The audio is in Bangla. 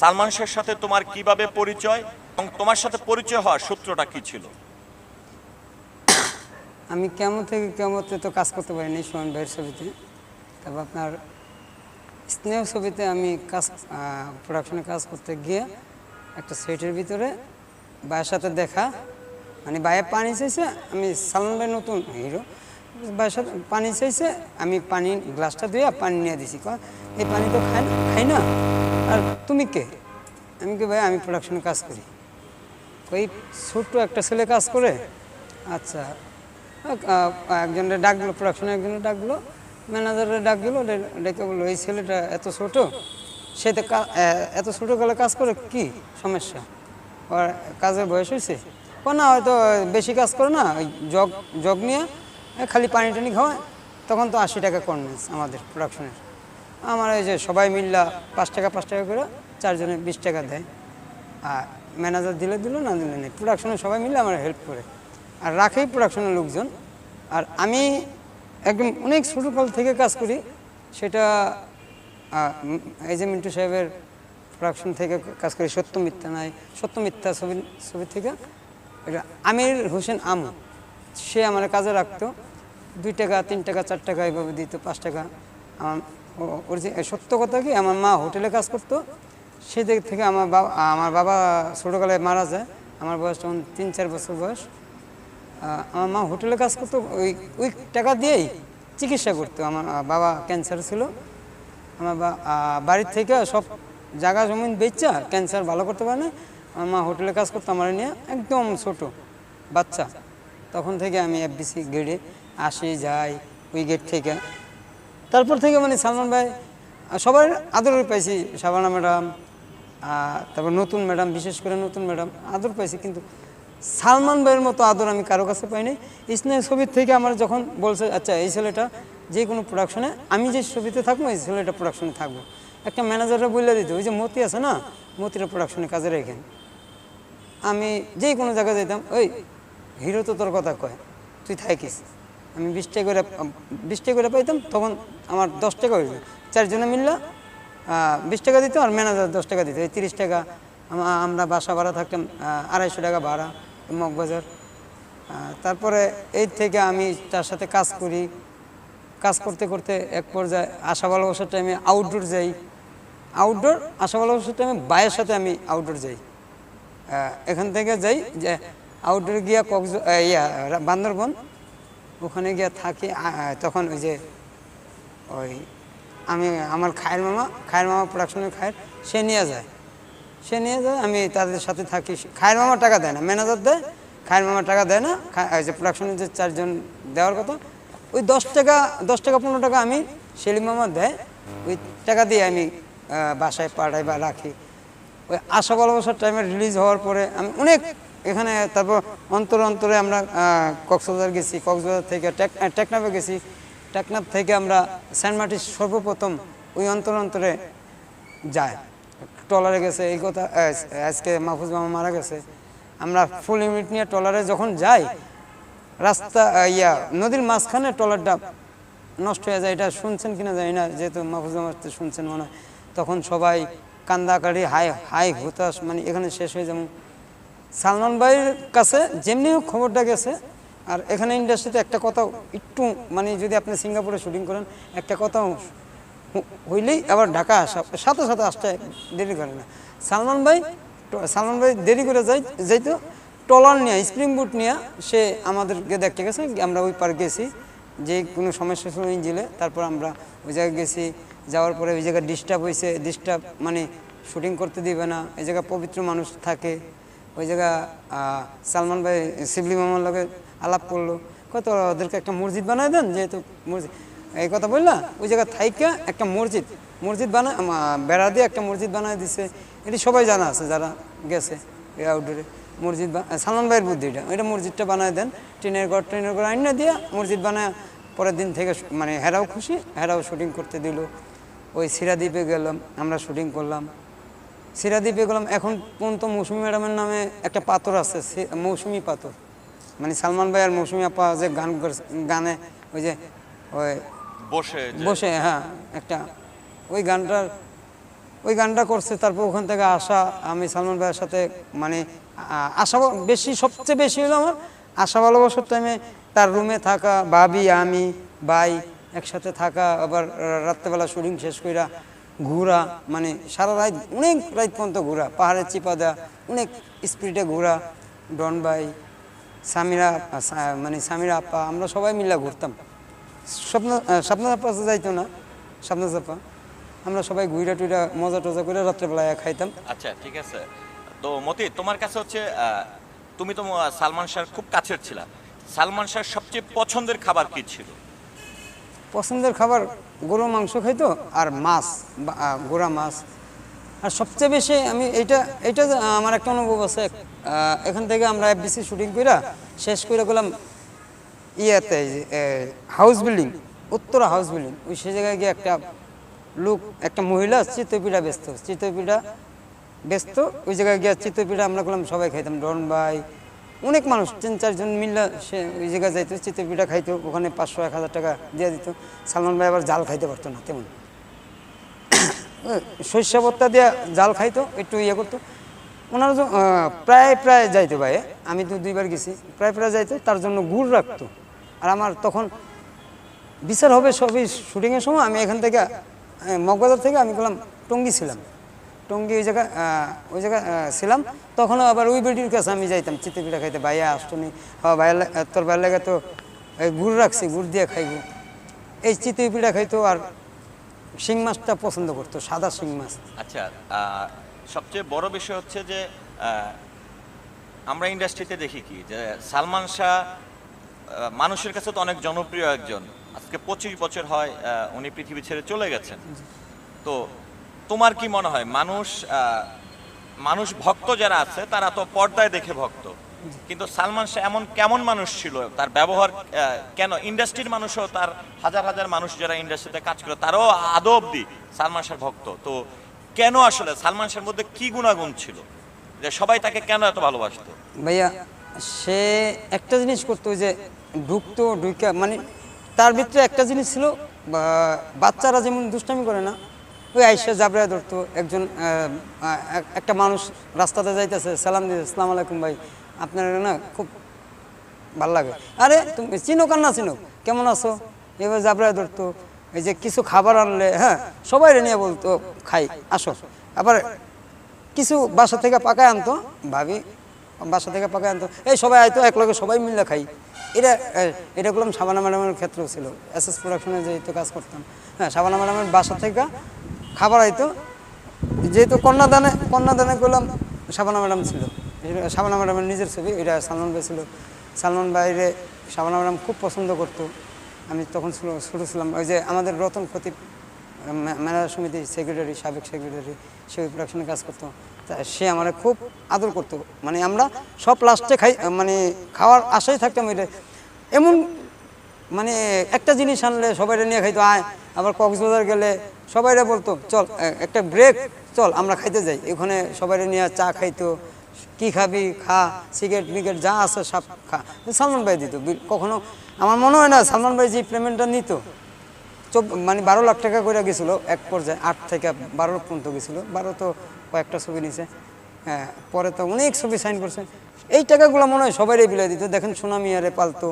সালমান শাহের সাথে তোমার কীভাবে পরিচয় এবং তোমার সাথে পরিচয় হওয়ার সূত্রটা কি ছিল? আমি কেমন থেকে কেমতে তো কাজ করতে পারিনি সোহান ভাইয়ের ছবিতে। তারপর আপনার স্নেহ ছবিতে আমি কাজ প্রোডাকশনে কাজ করতে গিয়ে একটা সেটের ভিতরে ভাইয়ের সাথে দেখা মানে ভাইয়ে পানি চাইছে, আমি সালমান ভাই নতুন হিরো ভাইয়ের সাথে পানি চাইছে, আমি পানি গ্লাসটা ধুয়ে পানি নিয়ে দিছি। এই পানি তো খাই খাই না? আর তুমি কে? আমি কি ভাই, আমি প্রোডাকশনে কাজ করি। ওই ছোট্ট একটা ছেলে কাজ করে আচ্ছা একজনের ডাকলো প্রোডাকশনে একজনের ডাকলো ম্যানেজারের ডাক দিল ডেকে বলল, এই ছেলেটা এত ছোট সে তো এত ছোটো কালে কাজ করে কি সমস্যা? ওর কাজের বয়স হয়েছে? ও, না, হয়তো বেশি কাজ করে না, ওই জগ জগ নিয়ে খালি পানি টানি খাওয়ায়। তখন তো আশি টাকা কনভেন্স আমাদের প্রোডাকশনের আমার এই যে সবাই মিল্লা পাঁচ টাকা পাঁচ টাকা করে চারজনে বিশ টাকা দেয়। আর ম্যানেজার দিলে দিল, না দিলে নেই। প্রোডাকশনে সবাই মিলে আমার হেল্প করে। আর রাখেই প্রোডাকশনের লোকজন। আর আমি একদম অনেক ছোটো কাল থেকে কাজ করি। সেটা এই যে মিন্টু সাহেবের প্রোডাকশন থেকে কাজ করি সত্য মিথ্যা নাই সত্য মিথ্যা ছবি ছবি থেকে। এটা আমির হোসেন আমু। সে আমার কাজে রাখতো। দুই টাকা, তিন টাকা, চার টাকা এভাবে দিত, পাঁচ টাকা। আমার যে সত্য কথা কি? আমার মা হোটেলে কাজ করতো সেদিক থেকে আমার বাবা আমার বাবা ছোটোকালে মারা যায়, আমার বয়স তখন তিন, চার বছর বয়স। আমার মা হোটেলে কাজ করতো, ওই ওই টাকা দিয়েই চিকিৎসা করতো। আমার বাবা ক্যান্সার ছিল। আমার বাড়ির থেকে সব জায়গা জমিন বেচা ক্যান্সার ভালো করতে পারে না আমার মা হোটেলে কাজ করতো, আমার নিয়ে একদম ছোট, বাচ্চা। তখন থেকে আমি এফবিসি গেটে আসি, যাই, ওই গেট থেকে। তারপর থেকে মানে সালমান ভাই সবার আদর পাইছি, শাবানা ম্যাডাম তারপর নতুন ম্যাডাম, বিশেষ করে নতুন ম্যাডাম, আদর পাইছি, কিন্তু সালমান ভাইয়ের মতো আদর আমি কারও কাছে পাইনি। স্নেহ ছবির থেকে আমার যখন বলছে আচ্ছা এই ছেলেটা যে কোনো প্রোডাকশনে আমি যে ছবিতে থাকব, এই ছেলেটা প্রোডাকশনে থাকব। একটা ম্যানেজাররা বলে দিত, ওই যে মতি আছে না, মতিরা প্রোডাকশনে কাজে রেখেন আমি যেই কোনো জায়গায় যেতাম ওই, হিরো তো তোর কথা কয়, তুই থাকিস আমি বিশ টাকা করে, বিশ টাকা করে পাইতাম, তখন আমার দশ টাকা হয়েছে চারজনে মিললে বিশ টাকা দিত আর ম্যানেজার দশ টাকা দিত। এই তিরিশ টাকা আমরা বাসা ভাড়া থাকতাম আড়াইশো টাকা ভাড়া মগবাজার তারপরে এই থেকে আমি তার সাথে কাজ করি। কাজ করতে করতে এক পর্যায়ে আশা ভালোবাসার টাইমে আউটডোর যাই। আউটডোর আশা ভালোবাসার টাইমে বাইয়ের সাথে আমি আউটডোর যাই। এখান থেকে যাই যে আউটডোর গিয়া কক্স ইয়া, বান্দরবন। ওখানে গিয়ে থাকি তখন ওই যে ওই আমি, আমার খায়ের মামা খায়ের মামা প্রোডাকশনের খায়ের, সে নিয়ে যায়। সে নিয়ে যায়, আমি তাদের সাথে থাকি। খায়ের মামা টাকা দেয় না ম্যানেজার দেয়, খায়ের মামা টাকা দেয় না ওই যে প্রোডাকশনের যে চারজন দেওয়ার কথা, ওই দশ টাকা দশ টাকা, পনেরো টাকা আমি সেলিম মামা দেয়, ওই টাকা দিয়ে আমি বাসায় পাঠাই বা রাখি। ওই আশা ভালোবাসার টাইমে রিলিজ হওয়ার পরে আমি অনেক এখানে তারপর অন্তর অন্তরে আমরা কক্সবাজার গেছি, কক্সবাজার থেকে টেকনাফে গেছি। টেকনাফ থেকে আমরা সেন্ট মার্টিন সর্বপ্রথম ওই অন্তর অন্তরে যায় ট্রলারে গেছে, এই কথা আজকে মাহফুজ মামা মারা গেছে। আমরা ফুল ইউনিট নিয়ে ট্রলারে যখন যাই, রাস্তা ইয়া, নদীর মাঝখানে ট্রলারটা নষ্ট হয়ে যায়। এটা শুনছেন কিনা জানি না, যেহেতু মাহফুজ মামা শুনছেন মনে হয়। তখন সবাই কান্দাকাড়ি, হাই হাই হতাশ মানে এখানে শেষ হয়ে যেমন সালমান ভাইয়ের কাছে যেমনি হোক খবরটা গেছে, আর এখানে ইন্ডাস্ট্রিতে একটা কথা একটু মানে যদি আপনি সিঙ্গাপুরে শুটিং করেন, একটা কথা হইলেই আবার ঢাকা আসা, সাথে সাথে আসতে দেরি করে না। সালমান ভাই সালমান ভাই দেরি করে যাই, যাইতো টলার নিয়ে স্প্রিং বুট নিয়ে সে আমাদেরকে দেখতে গেছে, আমরা ওই পার গেছি, যে কোনো সমস্যা ছিল ইঞ্জিলে, তারপর আমরা ওই জায়গায় গেছি, যাওয়ার পরে ওই জায়গায় ডিস্টার্ব হয়েছে ডিস্টার্ব মানে শুটিং করতে দিবে না, এই জায়গায় পবিত্র মানুষ থাকে ওই জায়গা সালমান ভাই, শিবলি মামার লগে আলাপ করল। কত ওদেরকে একটা মসজিদ বানায় দেন, যেহেতু মসজিদ, এই কথা বললা? ওই জায়গা থাইকা একটা মসজিদ মসজিদ বানায় বেড়া দিয়ে একটা মসজিদ বানায় দিছে। এটি সবাই জানা আছে, যারা গেছে এই আউটডোরে মসজিদ সালমান ভাইয়ের বুদ্ধিটা ওইটা মসজিদটা বানায় দেন ট্রেনের ঘর ট্রেনের ঘর আইনা দিয়ে মসজিদ বানায়, পরের দিন থেকে মানে হেরাও খুশি, হেরাও শুটিং করতে দিল। ওই সিরাদ্বীপে গেলাম, আমরা শুটিং করলাম। সিরাদ্বীপে গেলাম। এখন পর্যন্ত মৌসুমী ম্যাডামের নামে একটা পাথর আছে মৌসুমী পাথর। মানে সালমান ভাই আর মৌসুমী আপা যে গান গানে ওই যে ওই বসে বসে হ্যাঁ একটা ওই গানটার ওই গানটা করছে তারপর ওখান থেকে আসা আমি সালমান ভাইয়ের সাথে মানে আশা বেশি সবচেয়ে বেশি হলো আমার আশা ভালোবাসার টাইমে তার রুমে থাকা ভাবি আমি ভাই একসাথে থাকা আবার রাত্রেবেলা শুটিং শেষ কইরা ঘোরা মানে সারা রাত, অনেক রাত পর্যন্ত ঘোরা। পাহাড়ের চিপা দেওয়া অনেক স্পিডে ঘোরা। ডন ভাই, সামিরা, সা- মানে সামিরা আপা, আমরা সবাই মিলে ঘুরতাম। স্বপ্ন স্বপ্ন চাপা যাইতো না স্বপ্ন চাপা আমরা সবাই ঘুরা টুইরা, মজা টজা করে রাত্রেবেলায় খাইতাম। আচ্ছা ঠিক আছে। তো মতি, তোমার কাছে হচ্ছে তুমি তো সালমান শাহর খুব কাছের ছিলা। সালমান শাহর সবচেয়ে পছন্দের খাবার কি ছিল? পছন্দের খাবার গরু মাংস খাইতো আর মাছ গোড়া মাছ। আর সবচেয়ে বেশি আমি এইটা যে আমার একটা অনুভব আছে এখান থেকে আমরা এফবিসি শুটিং কইরা শেষ করে গেলাম ইয়েতে house building Uttara house building ওই সে জায়গায় গিয়ে একটা লোক, একটা মহিলা চিতপিঠা ব্যস্ত চিতপিঠা ব্যস্ত ওই জায়গায় গিয়ে চিতপিঠা আমরা করলাম সবাই খাইতাম। ডন ভাই অনেক মানুষ, তিন, চারজন মিললে সে ওই জায়গায় যাইতো চিতপিঠা খাইতো, ওখানে পাঁচশো, এক হাজার টাকা দিয়ে দিত। সালমান ভাই আবার জাল খাইতে পারতো না, তেমন। সর্ষে ভর্তা দিয়ে জাল খাইতো, একটু ইয়ে করতো। ওনার প্রায় প্রায় যাইতো ভাই। আমি তো দুইবার গেছি, প্রায় প্রায় যাইতো, তার জন্য গুড় রাখতো। আর আমার তখন বিচার হবে সবই শুটিংয়ের সময়, আমি এখান থেকে মগবাজার থেকে আমি গেলাম, টঙ্গি ছিলাম। টঙ্গি ওই জায়গায় আহ, ওই জায়গায় ছিলাম। তখনও আবার ওই বেডির কাছে আমি যাইতাম চিত্তে পিঠা খাইতে। ভাইয়া আসতনি হ্যাঁ ভাইয়া তোর ভাইয়ের লেগে তো গুড় রাখছি গুড় দিয়ে খাইব। এই চিতই পিঠা খাইতো আর শিং মাছটা পছন্দ করতো সাদা শিং মাছ। আচ্ছা সবচেয়ে বড় বিষয় হচ্ছে যে আমরা ইন্ডাস্ট্রিতে দেখি কি যে সালমান শাহ মানুষের কাছে তো অনেক জনপ্রিয় একজন। আজকে পঁচিশ বছর হয় উনি পৃথিবী ছেড়ে চলে গেছেন। তো তোমার কি মনে হয়, মানুষ মানুষ ভক্ত যারা আছে, তারা তো পর্দায় দেখে ভক্ত। কিন্তু সালমান শাহ এমন কেমন মানুষ ছিল? তার ব্যবহার কেন? ইন্ডাস্ট্রির মানুষও তার হাজার হাজার মানুষ যারা ইন্ডাস্ট্রিতে কাজ করে, তারাও আদৌ অব্দি সালমান শাহ ভক্ত। তো কেন আসলে সালমান শাহের মধ্যে কি গুণাগুণ ছিল? যে সবাই তাকে কেন এত ভালোবাসতো? ভাইয়া, সে একটা জিনিস করতো যে ঢুকতো ঢুকা মানে তার ভিতরে একটা জিনিস ছিল বাচ্চারা যেমন দুষ্টামি করে না ওই আইসা জাবরা ধরতো, একজন একটা মানুষ রাস্তাতে যাইতেছে, সালাম দিতে সালাম আলাইকুম ভাই, আপনার না খুব ভালো লাগে। আরে, তুমি চিনো কার না চিনো? কেমন আছো? এবার জাবরা ধরতো, এই যে কিছু খাবার আনলে হ্যাঁ সবাই নিয়ে বলতো, খাই, আসো। আবার কিছু বাসা থেকে পাকায় আনতো, ভাবি, বাসা থেকে পাকায় আনতো। এই সবাই আইতো এক লগে সবাই মিলে খাই। এটা এটা করলাম সাবানা ম্যাডামের ক্ষেত্রেও ছিল। এস এস প্রোডাকশনে যেহেতু কাজ করতাম হ্যাঁ সাবানা ম্যাডামের বাসা থেকে খাবার আইতো। যেহেতু কন্যাদানে কন্যাদানে করলাম সাবানা ম্যাডাম ছিল। সাবানা ম্যাডামের নিজের ছবি, এটা সালমান ভাই ছিল। সালমান ভাইরে সাবানা ম্যাডাম খুব পছন্দ করতো। আমি তখন ছোটো- ছিলাম। ওই যে আমাদের রতন খতিব ম্যানেজার সমিতি সেক্রেটারি সাবেক সেক্রেটারি সে ওই প্রোডাকশনে কাজ করতো। তা সে আমার খুব আদর করতো। মানে আমরা সব লাস্টে খাই মানে খাওয়ার আশাই থাকতাম এটা। এমন মানে একটা জিনিস আনলে সবাই নিয়ে খাইতো, আয়। আবার কক্সবাজার গেলে সবাইরা বলতো, চল একটা ব্রেক চল, আমরা খাইতে যাই। ওখানে সবাই নিয়ে চা খাইতো, কি খাবি, খা সিগারেট মিগারেট যা আছে সব খা। সালমান ভাই দিত। কখনো, আমার মনে হয় না, সালমান ভাই যে পেমেন্টটা নিত মানে বারো লাখ টাকা করে গেছিল, এক পর্যায়ে আট থেকে বারো লাখ পর্যন্ত গেছিল। বারো তো কয়েকটা ছবি নিছে। হ্যাঁ পরে তো অনেক ছবি সাইন করছে। এই টাকাগুলো মনে হয় সবাই বিলাই দিত। দেখেন সুনামি আরে পালতো।